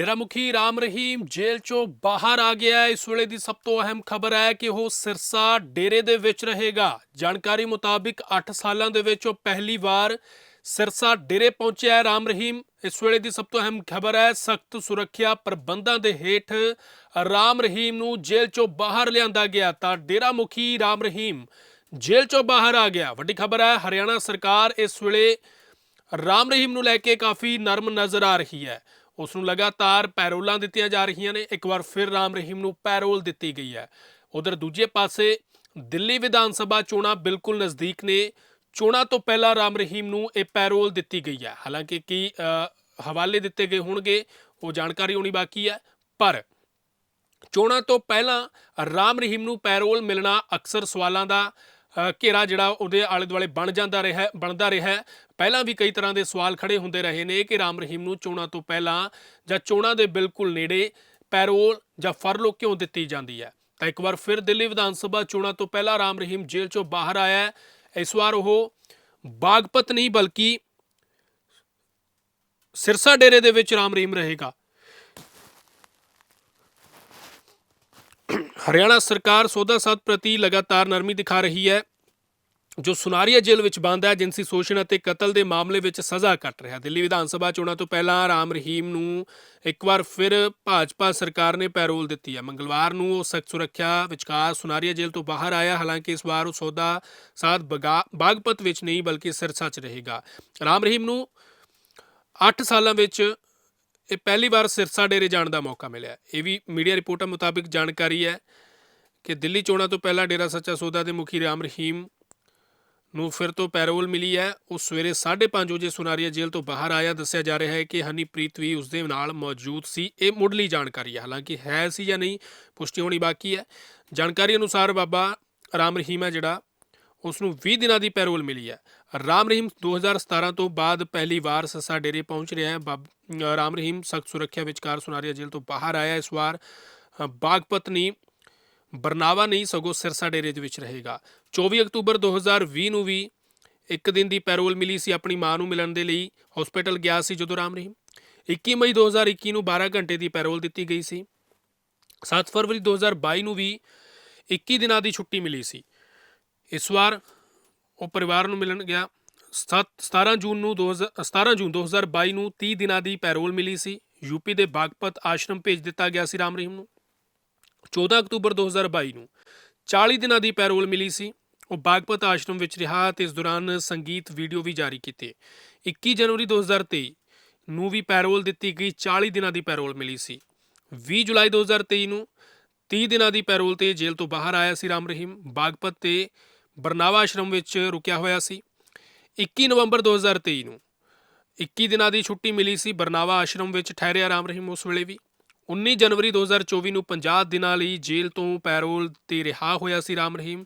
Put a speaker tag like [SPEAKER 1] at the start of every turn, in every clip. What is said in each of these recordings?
[SPEAKER 1] ਡੇਰਾ ਮੁਖੀ ਰਾਮ ਰਹੀਮ ਜੇਲ੍ਹ ਚੋਂ ਬਾਹਰ ਆ ਗਿਆ ਹੈ। ਇਸ ਵੇਲੇ ਦੀ ਸਭ ਤੋਂ ਅਹਿਮ ਖਬਰ ਹੈ ਕਿ ਉਹ ਸਿਰਸਾ ਡੇਰੇ ਦੇ ਵਿੱਚ ਰਹੇਗਾ। ਜਾਣਕਾਰੀ ਮੁਤਾਬਿਕ 8 ਸਾਲਾਂ ਦੇ ਵਿੱਚ ਉਹ ਪਹਿਲੀ ਵਾਰ ਸਿਰਸਾ ਡੇਰੇ ਪਹੁੰਚਿਆ ਹੈ ਰਾਮ ਰਹੀਮ। ਇਸ ਵੇਲੇ ਦੀ ਸਭ ਤੋਂ ਅਹਿਮ ਖਬਰ ਹੈ, ਸਖਤ ਸੁਰੱਖਿਆ ਪ੍ਰਬੰਧਾਂ ਦੇ ਹੇਠ ਰਾਮ ਰਹੀਮ ਨੂੰ ਜੇਲ੍ਹ ਚੋਂ ਬਾਹਰ ਲਿਆਂਦਾ ਗਿਆ ਤਾਂ ਡੇਰਾ ਮੁਖੀ ਰਾਮ ਰਹੀਮ ਜੇਲ੍ਹ ਚੋਂ ਬਾਹਰ ਆ ਗਿਆ। ਵੱਡੀ ਖਬਰ ਹੈ, ਹਰਿਆਣਾ ਸਰਕਾਰ ਇਸ ਵੇਲੇ ਰਾਮ ਰਹੀਮ ਨੂੰ ਲੈ ਕੇ ਕਾਫੀ ਨਰਮ ਨਜ਼ਰ ਆ ਰਹੀ ਹੈ। ਉਸ ਨੂੰ ਲਗਾਤਾਰ ਪੈਰੋਲਾਂ ਦਿੱਤੀਆਂ ਜਾ ਰਹੀਆਂ ਨੇ। ਇੱਕ ਵਾਰ ਫਿਰ ਰਾਮ ਰਹੀਮ ਨੂੰ ਪੈਰੋਲ ਦਿੱਤੀ ਗਈ ਹੈ। ਉਧਰ ਦੂਜੇ ਪਾਸੇ ਦਿੱਲੀ ਵਿਧਾਨ ਸਭਾ ਚੋਣਾਂ ਬਿਲਕੁਲ ਨਜ਼ਦੀਕ ਨੇ। ਚੋਣਾਂ ਤੋਂ ਪਹਿਲਾਂ ਰਾਮ ਰਹੀਮ ਨੂੰ ਇਹ ਪੈਰੋਲ ਦਿੱਤੀ ਗਈ ਹੈ। ਹਾਲਾਂਕਿ ਕੀ ਅ, ਹਵਾਲੇ ਦਿੱਤੇ ਗਏ ਹੋਣਗੇ ਉਹ ਜਾਣਕਾਰੀ ਹੋਣੀ ਬਾਕੀ ਹੈ। ਪਰ ਚੋਣਾਂ ਤੋਂ ਪਹਿਲਾਂ ਰਾਮ ਰਹੀਮ ਨੂੰ ਪੈਰੋਲ ਮਿਲਣਾ ਅਕਸਰ ਸਵਾਲਾਂ ਦਾ ਘੇਰਾ ਜਿਹੜਾ ਉਹਦੇ ਆਲੇ ਦੁਆਲੇ ਬਣ ਜਾਂਦਾ ਰਿਹਾ, ਬਣਦਾ ਰਿਹਾ। ਪਹਿਲਾਂ ਵੀ ਕਈ ਤਰ੍ਹਾਂ ਦੇ ਸਵਾਲ ਖੜੇ ਹੁੰਦੇ ਰਹੇ ਨੇ ਕਿ ਰਾਮ ਰਹੀਮ ਨੂੰ ਚੋਣਾਂ ਤੋਂ ਪਹਿਲਾਂ ਜਾਂ ਚੋਣਾਂ ਦੇ ਬਿਲਕੁਲ ਨੇੜੇ ਪੈਰੋਲ ਜਾਂ ਫਰਲੋ ਕਿਉਂ ਦਿੱਤੀ ਜਾਂਦੀ ਹੈ? ਤਾਂ ਇੱਕ ਵਾਰ ਫਿਰ ਦਿੱਲੀ ਵਿਧਾਨ ਸਭਾ ਚੋਣਾਂ ਤੋਂ ਪਹਿਲਾਂ ਰਾਮ ਰਹੀਮ ਜੇਲ੍ਹ ਚੋਂ ਬਾਹਰ ਆਇਆ ਇਸ ਵਾਰ ਉਹ ਬਾਗਪਤ ਨਹੀਂ, ਬਲਕਿ ਸਿਰਸਾ ਡੇਰੇ ਦੇ ਵਿੱਚ ਰਾਮ ਰਹੀਮ ਰਹੇਗਾ। ਹਰਿਆਣਾ ਸਰਕਾਰ ਸੌਦਾ ਸਾਧ ਪ੍ਰਤੀ ਲਗਾਤਾਰ ਨਰਮੀ ਦਿਖਾ ਰਹੀ ਹੈ। ਜੋ ਸੁਨਾਰੀਆ ਜੇਲ੍ਹ ਵਿੱਚ ਬੰਦ ਹੈ ਜਿੰਸੀ ਸ਼ੋਸ਼ਣ ਅਤੇ ਕਤਲ ਦੇ ਮਾਮਲੇ ਵਿੱਚ ਸਜ਼ਾ ਕੱਟ ਰਿਹਾ। ਦਿੱਲੀ ਵਿਧਾਨ ਸਭਾ ਚੋਣਾਂ ਤੋਂ ਪਹਿਲਾਂ ਰਾਮ ਰਹੀਮ ਨੂੰ ਇੱਕ ਵਾਰ ਫਿਰ ਭਾਜਪਾ ਸਰਕਾਰ ਨੇ ਪੈਰੋਲ ਦਿੱਤੀ ਹੈ। ਮੰਗਲਵਾਰ ਨੂੰ ਉਹ ਸਖਤ ਸੁਰੱਖਿਆ ਵਿਚਕਾਰ ਸੁਨਾਰੀਆ ਜੇਲ੍ਹ ਤੋਂ ਬਾਹਰ ਆਇਆ। ਹਾਲਾਂਕਿ ਇਸ ਵਾਰ ਉਹ ਸੌਦਾ ਸਾਧ ਬਗਾ- ਬਾਗਪਤ ਵਿੱਚ ਨਹੀਂ, ਬਲਕਿ ਸਿਰਸਾ 'ਚ ਰਹੇਗਾ। ਰਾਮ ਰਹੀਮ ਨੂੰ 8 ਸਾਲਾਂ ਵਿੱਚ ਇਹ ਪਹਿਲੀ ਵਾਰ ਸਿਰਸਾ ਡੇਰੇ ਜਾਣ ਦਾ ਮੌਕਾ ਮਿਲਿਆ। ਇਹ ਵੀ ਮੀਡੀਆ ਰਿਪੋਰਟਾਂ ਮੁਤਾਬਿਕ ਜਾਣਕਾਰੀ ਹੈ ਕਿ ਦਿੱਲੀ ਚੋਣਾਂ ਤੋਂ ਪਹਿਲਾਂ ਡੇਰਾ ਸੱਚਾ ਸੌਦਾ ਦੇ ਮੁਖੀ ਰਾਮ ਰਹੀਮ ਨੂੰ ਫਿਰ ਤੋਂ ਪੈਰੋਲ ਮਿਲੀ ਹੈ। ਉਹ ਸਵੇਰੇ 5:30 ਵਜੇ ਸੁਨਾਰੀਆ ਜੇਲ੍ਹ ਤੋਂ ਬਾਹਰ ਆਇਆ। ਦੱਸਿਆ ਜਾ ਰਿਹਾ ਹੈ ਕਿ ਹਨੀਪ੍ਰੀਤ ਵੀ ਉਸ ਦੇ ਨਾਲ ਮੌਜੂਦ ਸੀ। ਇਹ ਮੁੱਢਲੀ ਜਾਣਕਾਰੀ ਹੈ। ਹਾਲਾਂਕਿ ਹੈ ਸੀ ਜਾਂ ਨਹੀਂ, ਪੁਸ਼ਟੀ ਹੋਣੀ ਬਾਕੀ ਹੈ। ਜਾਣਕਾਰੀ ਅਨੁਸਾਰ ਬਾਬਾ ਰਾਮ ਰਹੀਮ ਹੈ ਜਿਹੜਾ ਉਸ ਨੂੰ 20 ਦਿਨਾਂ ਦੀ ਪੈਰੋਲ ਮਿਲੀ ਹੈ। ਰਾਮ ਰਹੀਮ 2017 ਤੋਂ ਬਾਅਦ ਪਹਿਲੀ ਵਾਰ ਸੱਸਾ ਡੇਰੇ ਪਹੁੰਚ ਰਿਹਾ ਹੈ। ਬਾਬ- ਰਾਮ ਰਹੀਮ ਸਖਤ ਸੁਰੱਖਿਆ ਵਿਚਕਾਰ ਸੁਨਾਰੀਆ ਜੇਲ੍ਹ ਤੋਂ ਬਾਹਰ ਆਇਆ ਇਸ ਵਾਰ ਬਾਗਪਤਨੀ ਬਰਨਾਵਾ ਨਹੀਂ ਸਗੋਂ ਸਿਰਸਾ ਡੇਰੇ ਦੇ ਵਿੱਚ ਰਹੇਗਾ। 24 ਅਕਤੂਬਰ 2020 ਨੂੰ ਵੀ ਇੱਕ ਦਿਨ ਦੀ ਪੈਰੋਲ ਮਿਲੀ ਸੀ ਆਪਣੀ ਮਾਂ ਨੂੰ ਮਿਲਣ ਦੇ ਲਈ। ਹਸਪੀਟਲ ਗਿਆ ਸੀ ਜਦੋਂ ਰਾਮ ਰਹੀਮ। 21 ਮਈ 2021 ਨੂੰ 12 ਘੰਟੇ ਦੀ ਪੈਰੋਲ ਦਿੱਤੀ ਗਈ ਸੀ। 7 ਫਰਵਰੀ 2022 ਨੂੰ ਵੀ 21 ਦਿਨਾਂ ਦੀ ਛੁੱਟੀ ਮਿਲੀ ਸੀ। ਇਸ ਵਾਰ ਉਹ ਪਰਿਵਾਰ ਨੂੰ ਮਿਲਣ ਗਿਆ। ਸੱਤ- 17 ਜੂਨ ਨੂੰ 2000 17 ਜੂਨ 2022 ਨੂੰ 30 ਦਿਨਾਂ ਦੀ ਪੈਰੋਲ ਮਿਲੀ ਸੀ। ਯੂਪੀ ਦੇ ਬਾਗਪਤ ਆਸ਼ਰਮ ਭੇਜ ਦਿੱਤਾ ਗਿਆ ਸੀ ਰਾਮ ਰਹੀਮ ਨੂੰ। 14 ਅਕਤੂਬਰ 2022 ਨੂੰ 40 ਦਿਨਾਂ ਦੀ ਪੈਰੋਲ ਮਿਲੀ ਸੀ। ਉਹ ਬਾਗਪਤ ਆਸ਼ਰਮ ਵਿੱਚ ਰਿਹਾ ਤੇ ਇਸ ਦੌਰਾਨ ਸੰਗੀਤ ਵੀਡੀਓ ਵੀ ਜਾਰੀ ਕੀਤੇ। 21 ਜਨਵਰੀ 2023 ਨੂੰ ਵੀ ਪੈਰੋਲ ਦਿੱਤੀ ਗਈ 40 ਦਿਨਾਂ ਦੀ ਪੈਰੋਲ ਮਿਲੀ ਸੀ। 20 ਜੁਲਾਈ 2023 ਨੂੰ 30 ਦਿਨਾਂ ਦੀ ਪੈਰੋਲ ਤੇ ਜੇਲ੍ਹ ਤੋਂ ਬਾਹਰ ਆਇਆ ਸੀ ਰਾਮ ਰਹੀਮ। ਬਾਗਪਤ ਤੇ ਬਰਨਾਵਾ ਆਸ਼ਰਮ ਵਿੱਚ ਰੁਕਿਆ ਹੋਇਆ ਸੀ। 21 ਨਵੰਬਰ 2023 ਨੂੰ 21 ਦਿਨਾਂ ਦੀ ਛੁੱਟੀ ਮਿਲੀ ਸੀ ਬਰਨਾਵਾ ਆਸ਼ਰਮ ਵਿੱਚ, ਠਹਿਰਿਆ ਰਾਮ ਰਹੀਮ ਉਸ ਵੇਲੇ ਵੀ। 19 ਜਨਵਰੀ 2024 ਨੂੰ 50 ਦਿਨਾਂ ਲਈ ਜੇਲ੍ਹ ਤੋਂ ਪੈਰੋਲ ਤੇ ਰਿਹਾ ਹੋਇਆ ਸੀ ਰਾਮ ਰਹੀਮ।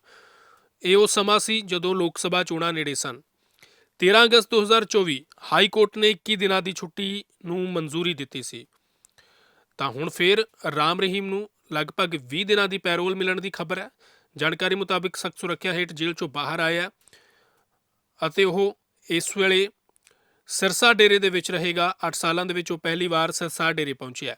[SPEAKER 1] ਇਹ ਉਹ ਸਮਾਂ ਸੀ ਜਦੋਂ ਲੋਕ ਸਭਾ ਚੋਣਾਂ ਨੇੜੇ ਸਨ। 13 ਅਗਸਤ 2024 ਹਾਈ ਕੋਰਟ ਨੇ 21 ਦਿਨਾਂ ਦੀ ਛੁੱਟੀ ਨੂੰ ਮਨਜ਼ੂਰੀ ਦਿੱਤੀ ਸੀ। ਤਾਂ ਹੁਣ ਫਿਰ ਰਾਮ ਰਹੀਮ ਨੂੰ ਲਗਭਗ 20 ਦਿਨਾਂ ਦੀ ਪੈਰੋਲ ਮਿਲਣ ਦੀ ਖਬਰ ਹੈ। ਜਾਣਕਾਰੀ ਮੁਤਾਬਿਕ ਸਖਤ ਸੁਰੱਖਿਆ ਹੇਠ ਜੇਲ੍ਹ ਚੋਂ ਬਾਹਰ ਆਇਆ ਅਤੇ ਉਹ ਇਸ ਵੇਲੇ ਸਿਰਸਾ ਡੇਰੇ ਦੇ ਵਿੱਚ ਰਹੇਗਾ। 8 ਸਾਲਾਂ ਦੇ ਵਿੱਚ ਉਹ ਪਹਿਲੀ ਵਾਰ ਸਿਰਸਾ ਡੇਰੇ ਪਹੁੰਚਿਆ